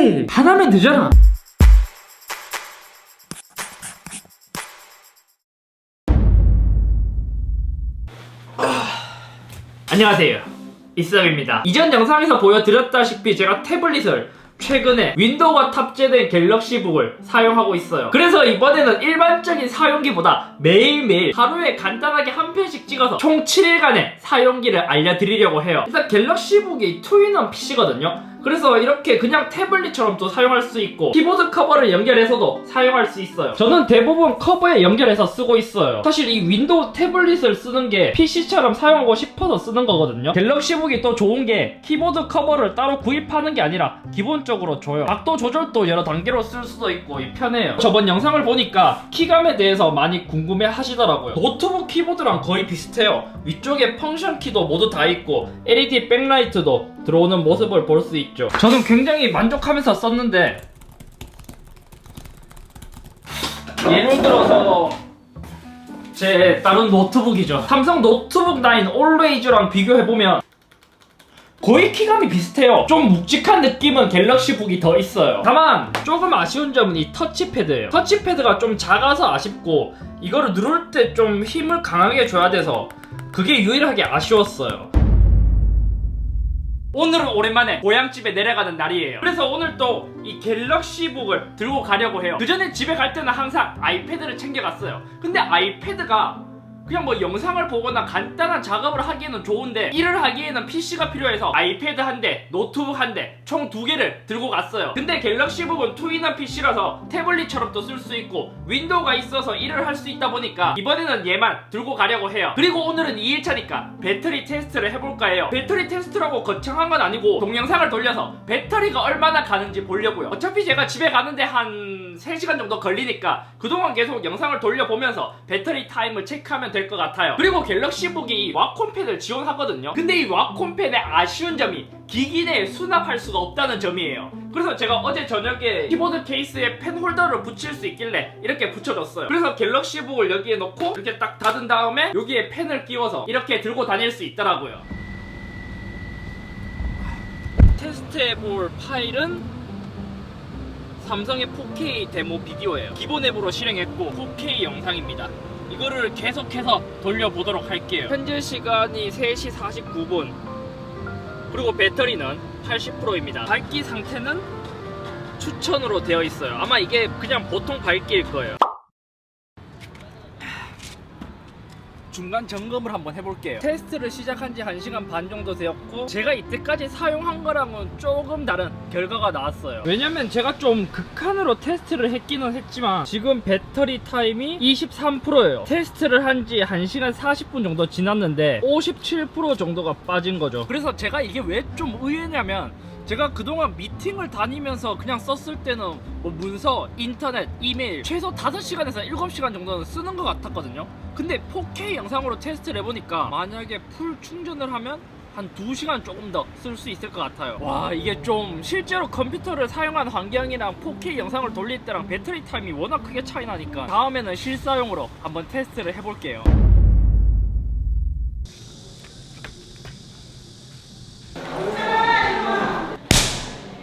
해 하나면 되잖아. 안녕하세요. 이스업입니다. 이전 영상에서 보여드렸다시피 제가 태블릿을 최근에 윈도우가 탑재된 갤럭시북을 사용하고 있어요. 그래서 이번에는 일반적인 사용기보다 매일매일 하루에 간단하게 한 편씩 찍어서 총 7일간의 사용기를 알려드리려고 해요. 일단 갤럭시북이 투인원 PC거든요 그래서 이렇게 그냥 태블릿처럼 또 사용할 수 있고 키보드 커버를 연결해서도 사용할 수 있어요. 저는 대부분 커버에 연결해서 쓰고 있어요. 사실 이 윈도우 태블릿을 쓰는 게 PC처럼 사용하고 싶어서 쓰는 거거든요. 갤럭시북이 또 좋은 게 키보드 커버를 따로 구입하는 게 아니라 기본적으로 줘요. 각도 조절도 여러 단계로 쓸 수도 있고 이 편해요. 저번 영상을 보니까 키감에 대해서 많이 궁금해 하시더라고요. 노트북 키보드랑 거의 비슷해요. 위쪽에 펑션 키도 모두 다 있고 LED 백라이트도 들어오는 모습을 볼 수 있 죠. 저는 굉장히 만족하면서 썼는데 예를 들어서 제 다른 노트북이죠. 삼성 노트북 9 올웨이즈랑 비교해보면 거의 키감이 비슷해요. 좀 묵직한 느낌은 갤럭시북이 더 있어요. 다만 조금 아쉬운 점은 이 터치패드예요. 터치패드가 좀 작아서 아쉽고 이거를 누를 때 좀 힘을 강하게 줘야 돼서 그게 유일하게 아쉬웠어요 오늘은 오랜만에 고향집에 내려가는 날이에요. 그래서 오늘 또 이 갤럭시북을 들고 가려고 해요. 그 전에 집에 갈 때는 항상 아이패드를 챙겨갔어요. 근데 아이패드가 그냥 뭐 영상을 보거나 간단한 작업을 하기에는 좋은데 일을 하기에는 PC가 필요해서 아이패드 한 대, 노트북 한 대, 총 두 개를 들고 갔어요. 근데 갤럭시북은 투인한 PC라서 태블릿처럼 또쓸수 있고 윈도우가 있어서 일을 할 수 있다 보니까 이번에는 얘만 들고 가려고 해요. 그리고 오늘은 2일차니까 배터리 테스트를 해볼까 해요. 배터리 테스트라고 거창한 건 아니고 동영상을 돌려서 배터리가 얼마나 가는지 보려고요. 어차피 제가 집에 가는데 한 3시간 정도 걸리니까 그동안 계속 영상을 돌려보면서 배터리 타임을 체크하면 될것 같아요. 그리고 갤럭시북이 이 와콤패드를 지원하거든요. 근데 이 와콤패드의 아쉬운 점이 기기 내에 수납할 수가 없다는 점이에요. 그래서 제가 어제 저녁에 키보드 케이스에 펜 홀더를 붙일 수 있길래 이렇게 붙여줬어요. 그래서 갤럭시북을 여기에 놓고 이렇게 딱 닫은 다음에 여기에 펜을 끼워서 이렇게 들고 다닐 수 있더라고요. 테스트해볼 파일은 삼성의 4K 데모 비디오예요. 기본 앱으로 실행했고 4K 영상입니다. 이거를 계속해서 돌려보도록 할게요. 현재 시간이 3시 49분. 그리고 배터리는 80%입니다. 밝기 상태는 추천으로 되어 있어요. 아마 이게 그냥 보통 밝기일 거예요. 중간 점검을 한번 해볼게요. 테스트를 시작한 지 1시간 반 정도 되었고 제가 이때까지 사용한 거랑은 조금 다른 결과가 나왔어요. 왜냐면 제가 좀 극한으로 테스트를 했기는 했지만 지금 배터리 타임이 23%예요. 테스트를 한 지 1시간 40분 정도 지났는데 57% 정도가 빠진 거죠. 그래서 제가 이게 왜 좀 의외냐면 제가 그동안 미팅을 다니면서 그냥 썼을 때는 뭐 문서, 인터넷, 이메일 최소 5시간에서 7시간 정도는 쓰는 것 같았거든요. 근데 4K 영상으로 테스트를 해보니까 만약에 풀 충전을 하면 한 2시간 조금 더 쓸 수 있을 것 같아요. 와, 이게 좀 실제로 컴퓨터를 사용한 환경이랑 4K 영상을 돌릴 때랑 배터리 타임이 워낙 크게 차이 나니까 다음에는 실사용으로 한번 테스트를 해볼게요.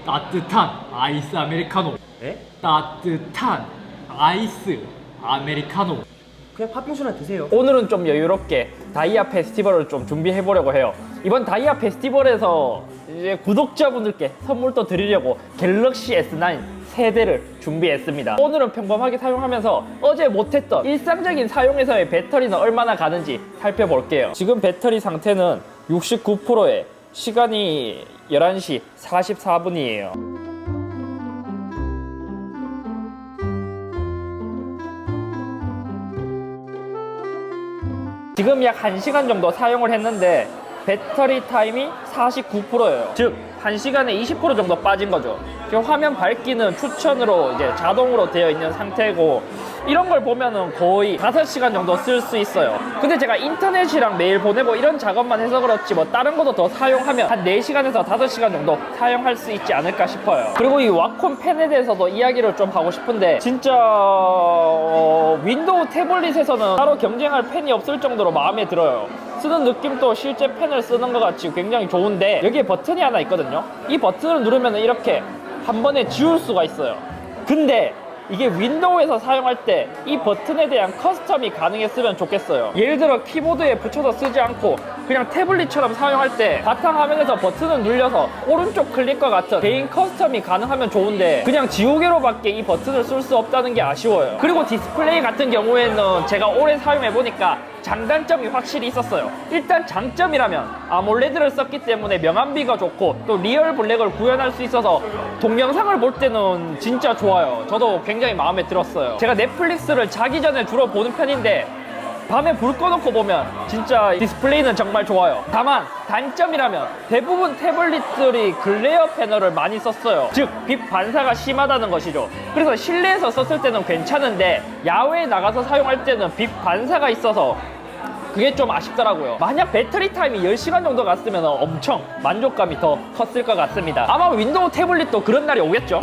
따뜻한 아이스 아메리카노. 네? 따뜻한 아이스 아메리카노. 그냥 팥빙수나 드세요. 오늘은 좀 여유롭게 다이아 페스티벌을 좀 준비해 보려고 해요. 이번 다이아 페스티벌에서 이제 구독자분들께 선물도 드리려고 갤럭시 S9 세대를 준비했습니다. 오늘은 평범하게 사용하면서 어제 못했던 일상적인 사용에서의 배터리는 얼마나 가는지 살펴볼게요. 지금 배터리 상태는 69%에 시간이 11시 44분이에요. 지금 약 1시간 정도 사용을 했는데 배터리 타임이 49%예요. 즉, 1시간에 20% 정도 빠진 거죠. 지금 화면 밝기는 추천으로 이제 자동으로 되어 있는 상태고 이런 걸 보면은 거의 5시간 정도 쓸 수 있어요. 근데 제가 인터넷이랑 메일 보내고 이런 작업만 해서 그렇지 뭐 다른 것도 더 사용하면 한 4시간에서 5시간 정도 사용할 수 있지 않을까 싶어요. 그리고 이 와콤 펜에 대해서도 이야기를 좀 하고 싶은데 진짜 어, 윈도우 태블릿에서는 따로 경쟁할 펜이 없을 정도로 마음에 들어요. 쓰는 느낌도 실제 펜을 쓰는 것 같이 굉장히 좋은데 여기에 버튼이 하나 있거든요. 이 버튼을 누르면 이렇게 한 번에 지울 수가 있어요. 근데 이게 윈도우에서 사용할 때 이 버튼에 대한 커스텀이 가능했으면 좋겠어요. 예를 들어 키보드에 붙여서 쓰지 않고 그냥 태블릿처럼 사용할 때 바탕화면에서 버튼을 눌려서 오른쪽 클릭과 같은 개인 커스텀이 가능하면 좋은데 그냥 지우개로밖에 이 버튼을 쓸 수 없다는 게 아쉬워요. 그리고 디스플레이 같은 경우에는 제가 오래 사용해 보니까 장단점이 확실히 있었어요. 일단 장점이라면 아몰레드를 썼기 때문에 명암비가 좋고 또 리얼 블랙을 구현할 수 있어서 동영상을 볼 때는 진짜 좋아요. 저도 굉장히 마음에 들었어요. 제가 넷플릭스를 자기 전에 주로 보는 편인데 밤에 불 꺼놓고 보면 진짜 디스플레이는 정말 좋아요. 다만 단점이라면 대부분 태블릿들이 글레어 패널을 많이 썼어요. 즉, 빛 반사가 심하다는 것이죠. 그래서 실내에서 썼을 때는 괜찮은데 야외에 나가서 사용할 때는 빛 반사가 있어서 그게 좀 아쉽더라고요. 만약 배터리 타임이 10시간 정도 갔으면 엄청 만족감이 더 컸을 것 같습니다. 아마 윈도우 태블릿도 그런 날이 오겠죠?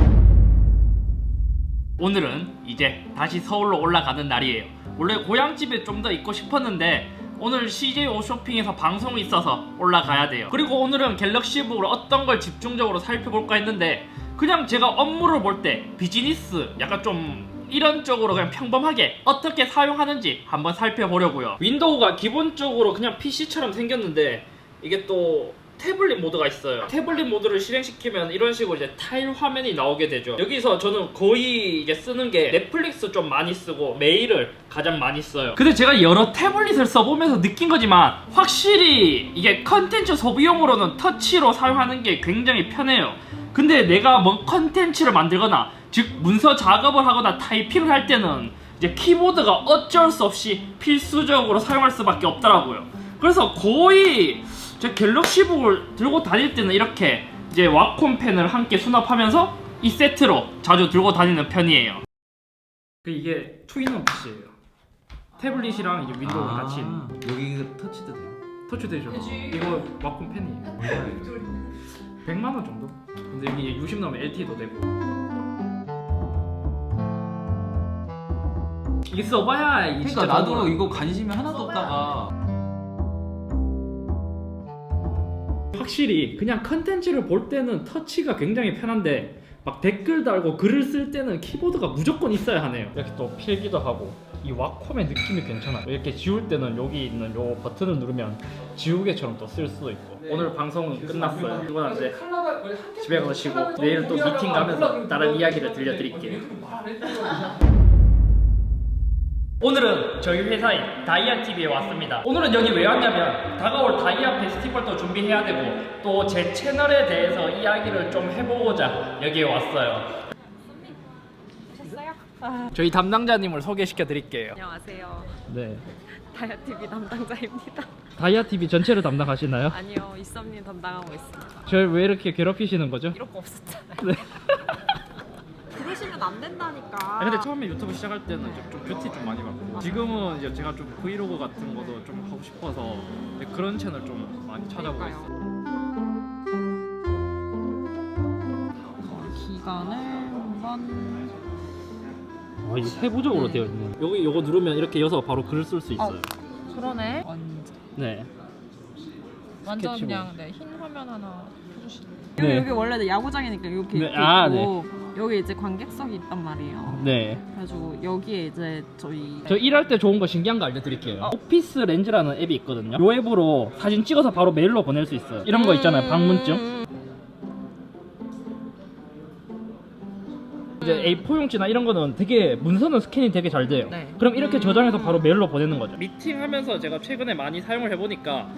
오늘은 이제 다시 서울로 올라가는 날이에요. 원래 고향집에 좀 더 있고 싶었는데 오늘 CJ 오쇼핑에서 방송이 있어서 올라가야 돼요. 그리고 오늘은 갤럭시북을 어떤 걸 집중적으로 살펴볼까 했는데 그냥 제가 업무를 볼 때 비즈니스 약간 좀 이런 쪽으로 그냥 평범하게 어떻게 사용하는지 한번 살펴보려고요. 윈도우가 기본적으로 그냥 PC처럼 생겼는데 이게 또 태블릿 모드가 있어요. 태블릿 모드를 실행시키면 이런 식으로 이제 타일 화면이 나오게 되죠. 여기서 저는 거의 이제 쓰는 게 넷플릭스 좀 많이 쓰고 메일을 가장 많이 써요. 근데 제가 여러 태블릿을 써보면서 느낀 거지만 확실히 이게 컨텐츠 소비용으로는 터치로 사용하는 게 굉장히 편해요. 근데 내가 뭐 컨텐츠를 만들거나 즉 문서 작업을 하거나 타이핑을 할 때는 이제 키보드가 어쩔 수 없이 필수적으로 사용할 수밖에 없더라고요. 그래서 거의 제 갤럭시북을 들고 다닐 때는 이렇게 이제 와콤 펜을 함께 수납하면서 이 세트로 자주 들고 다니는 편이에요. 그 이게 투인원 PC예요. 태블릿이랑 이제 같이 있는. 아, 여기 그 터치도 돼요? 터치되죠. 이거 와콤 펜이에요. 100만 원 정도? 근데 여기 60 넘으면 LT도 되고. 이게 써봐야 이게 그러니까 진짜 나도 너무- 이거 관심이 하나도 없다가 확실히 그냥 컨텐츠를 볼 때는 터치가 굉장히 편한데 막 댓글 달고 글을 쓸 때는 키보드가 무조건 있어야 하네요. 이렇게 또 필기도 하고 이 와콤의 느낌이 괜찮아요. 이렇게 지울 때는 여기 있는 요 버튼을 누르면 지우개처럼 또 쓸 수도 있고. 오늘 방송은 끝났어요. 이건 이제 집에 가시고 내일 또 미팅 가면서 다른 이야기를 들려드릴게요. 오늘은 저희 회사인 다이아 TV에 왔습니다. 오늘은 여기 왜 왔냐면 다가올 다이아 페스티벌도 준비해야 되고 또 제 채널에 대해서 이야기를 좀 해보고자 여기에 왔어요. 오셨어요? 저희 담당자님을 소개시켜 드릴게요. 안녕하세요. 네. 다이아TV 담당자입니다. 다이아 TV 전체를 담당하시나요? 아니요, 이썸님 담당하고 있습니다. 저를 왜 이렇게 괴롭히시는 거죠? 이럴 거 없었잖아요. 네. 안 된다니까. 아, 근데 처음에 유튜브 시작할 때는 좀, 좀 뷰티 좀 많이 봤고 지금은 이제 제가 좀 브이로그 같은 것도 좀 하고 싶어서 이제 그런 채널 좀 많이 찾아보고 그러니까요. 있어요. 기간을 한번 아, 세부적으로 네. 되어 있네. 여기 요거 누르면 이렇게 여서 바로 글을 쓸 수 있어요. 그러네. 완전 네. 완전 스케치북. 그냥 네, 흰 화면 하나 펴주시네. 네. 여기 여기 원래 야구장이니까 이렇게 네, 이렇게 아, 있고 여기 이제 관객석이 있단 말이에요. 네. 그래가지고 여기에 이제 저희 저 일할 때 좋은 거 신기한 거 알려드릴게요. 오피스 렌즈라는 앱이 있거든요. 이 앱으로 사진 찍어서 바로 메일로 보낼 수 있어요. 이런 거 있잖아요. 방문증. 음, 이제 A4용지나 이런 거는 되게 문서는 스캔이 되게 잘 돼요. 네. 그럼 이렇게 저장해서 바로 메일로 보내는 거죠. 미팅하면서 제가 최근에 많이 사용을 해보니까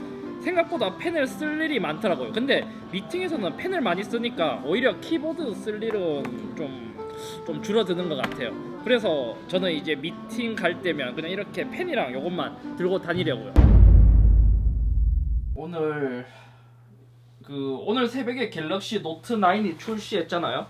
생각보다 펜을 쓸 일이 많더라고요. 근데 미팅에서는 펜을 많이 쓰니까 오히려 키보드 쓸 일은 좀, 좀 줄어드는 것 같아요. 그래서 저는 이제 미팅 갈 때면 그냥 이렇게 펜이랑 이것만 들고 다니려고요. 오늘 그 오늘 새벽에 갤럭시 노트 9이 출시했잖아요.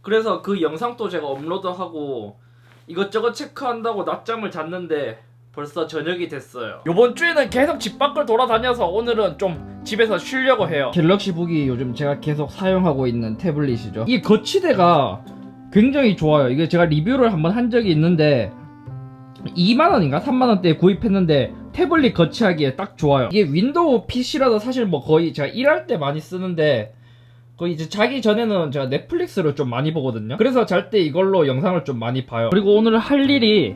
그래서 그 영상도 제가 업로드하고 이것저것 체크한다고 낮잠을 잤는데 벌써 저녁이 됐어요. 이번 주에는 계속 집 밖을 돌아다녀서 오늘은 좀 집에서 쉬려고 해요. 갤럭시북이 요즘 제가 계속 사용하고 있는 태블릿이죠. 이 거치대가 굉장히 좋아요. 이게 제가 리뷰를 한번 한 적이 있는데 2만 원인가 3만 원대에 구입했는데 태블릿 거치하기에 딱 좋아요. 이게 윈도우 PC라도 사실 뭐 거의 제가 일할 때 많이 쓰는데 그 이제 자기 전에는 제가 넷플릭스를 좀 많이 보거든요. 그래서 잘 때 이걸로 영상을 좀 많이 봐요. 그리고 오늘 할 일이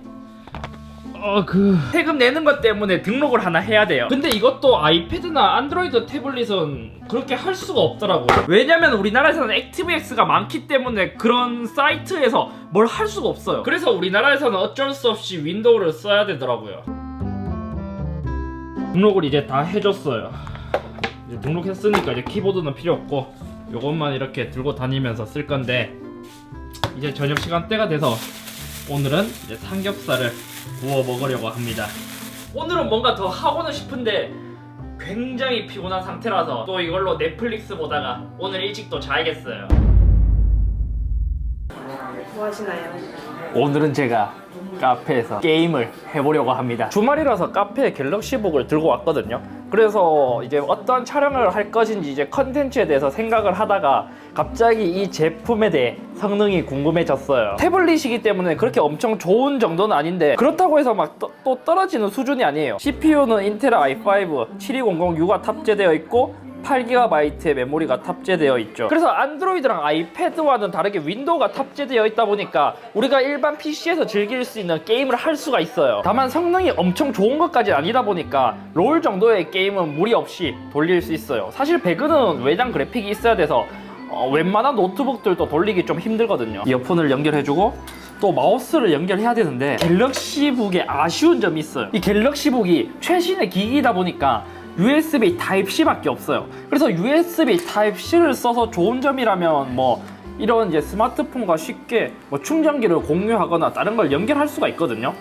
어 그 세금 내는 것 때문에 등록을 하나 해야 돼요. 근데 이것도 아이패드나 안드로이드 태블릿은 그렇게 할 수가 없더라고요. 왜냐면 우리나라에서는 액티브엑스가 많기 때문에 그런 사이트에서 뭘 할 수가 없어요. 그래서 우리나라에서는 어쩔 수 없이 윈도우를 써야 되더라고요. 등록을 이제 다 해줬어요. 이제 등록했으니까 이제 키보드는 필요 없고 요것만 이렇게 들고 다니면서 쓸 건데 이제 저녁 시간대가 돼서 오늘은 이제 삼겹살을 구워 먹으려고 합니다. 오늘은 뭔가 더 하고는 싶은데 굉장히 피곤한 상태라서 또 이걸로 넷플릭스 보다가 오늘 일찍 또 자야겠어요. 뭐 하시나요? 오늘은 제가 카페에서 게임을 해보려고 합니다. 주말이라서 카페에 갤럭시북을 들고 왔거든요. 그래서 이제 어떤 촬영을 할 것인지 이제 컨텐츠에 대해서 생각을 하다가 갑자기 이 제품에 대해 성능이 궁금해졌어요. 태블릿이기 때문에 그렇게 엄청 좋은 정도는 아닌데 그렇다고 해서 막 또 떨어지는 수준이 아니에요. CPU는 인텔 i5 7200U가 탑재되어 있고 8GB의 메모리가 탑재되어 있죠. 그래서 안드로이드랑 아이패드와는 다르게 윈도우가 탑재되어 있다 보니까 우리가 일반 PC에서 즐길 수 있는 게임을 할 수가 있어요. 다만 성능이 엄청 좋은 것까지 아니다 보니까 롤 정도의 게임은 무리 없이 돌릴 수 있어요. 사실 배그는 외장 그래픽이 있어야 돼서 어, 웬만한 노트북들도 돌리기 좀 힘들거든요. 이어폰을 연결해주고 또 마우스를 연결해야 되는데 갤럭시북에 아쉬운 점이 있어요. 이 갤럭시북이 최신의 기기이다 보니까 USB Type-C밖에 없어요. 그래서 USB Type-C를 써서 좋은 점이라면 뭐 이런 이제 스마트폰과 쉽게 뭐 충전기를 공유하거나 다른 걸 연결할 수가 있거든요.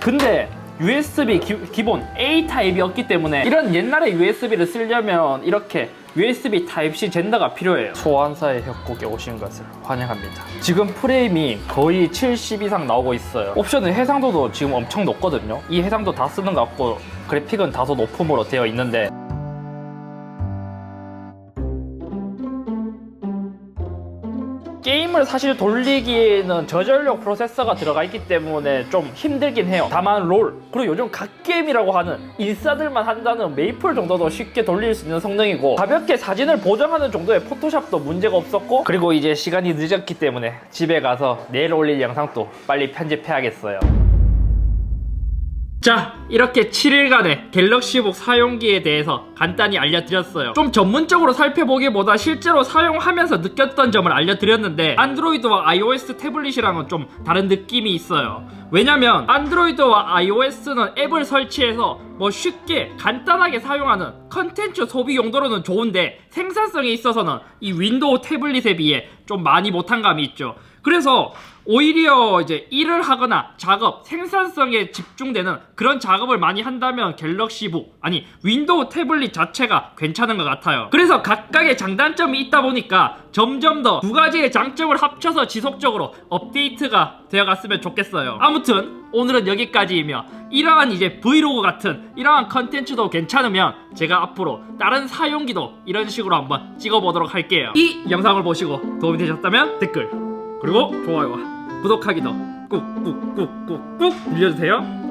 근데 USB 기, 본 A 타입이었기 때문에 이런 옛날의 USB를 쓰려면 이렇게 USB Type-C 젠더가 필요해요. 소환사의 협곡에 오신 것을 환영합니다. 지금 프레임이 거의 70 이상 나오고 있어요. 옵션은 해상도도 지금 엄청 높거든요. 이 해상도 다 쓰는 것 같고 그래픽은 다소 높음으로 되어 있는데 게임을 사실 돌리기에는 저전력 프로세서가 들어가 있기 때문에 좀 힘들긴 해요. 다만 롤 그리고 요즘 갓게임이라고 하는 인싸들만 한다는 메이플 정도도 쉽게 돌릴 수 있는 성능이고 가볍게 사진을 보정하는 정도의 포토샵도 문제가 없었고 그리고 이제 시간이 늦었기 때문에 집에 가서 내일 올릴 영상도 빨리 편집해야겠어요. 자, 이렇게 7일간의 갤럭시북 사용기에 대해서 간단히 알려드렸어요. 좀 전문적으로 살펴보기보다 실제로 사용하면서 느꼈던 점을 알려드렸는데 안드로이드와 iOS 태블릿이랑은 좀 다른 느낌이 있어요. 왜냐면 안드로이드와 iOS는 앱을 설치해서 뭐 쉽게 간단하게 사용하는 컨텐츠 소비 용도로는 좋은데 생산성에 있어서는 이 윈도우 태블릿에 비해 좀 많이 못한 감이 있죠. 그래서 오히려 이제 일을 하거나 작업, 생산성에 집중되는 그런 작업을 많이 한다면 갤럭시 북, 아니 윈도우 태블릿 자체가 괜찮은 것 같아요. 그래서 각각의 장단점이 있다 보니까 점점 더 두 가지의 장점을 합쳐서 지속적으로 업데이트가 되어갔으면 좋겠어요. 아무튼 오늘은 여기까지이며 이러한 이제 브이로그 같은 이러한 컨텐츠도 괜찮으면 제가 앞으로 다른 사용기도 이런 식으로 한번 찍어보도록 할게요. 이 영상을 보시고 도움이 되셨다면 댓글 그리고 좋아요와 구독하기도 꾹꾹꾹꾹꾹 눌러주세요.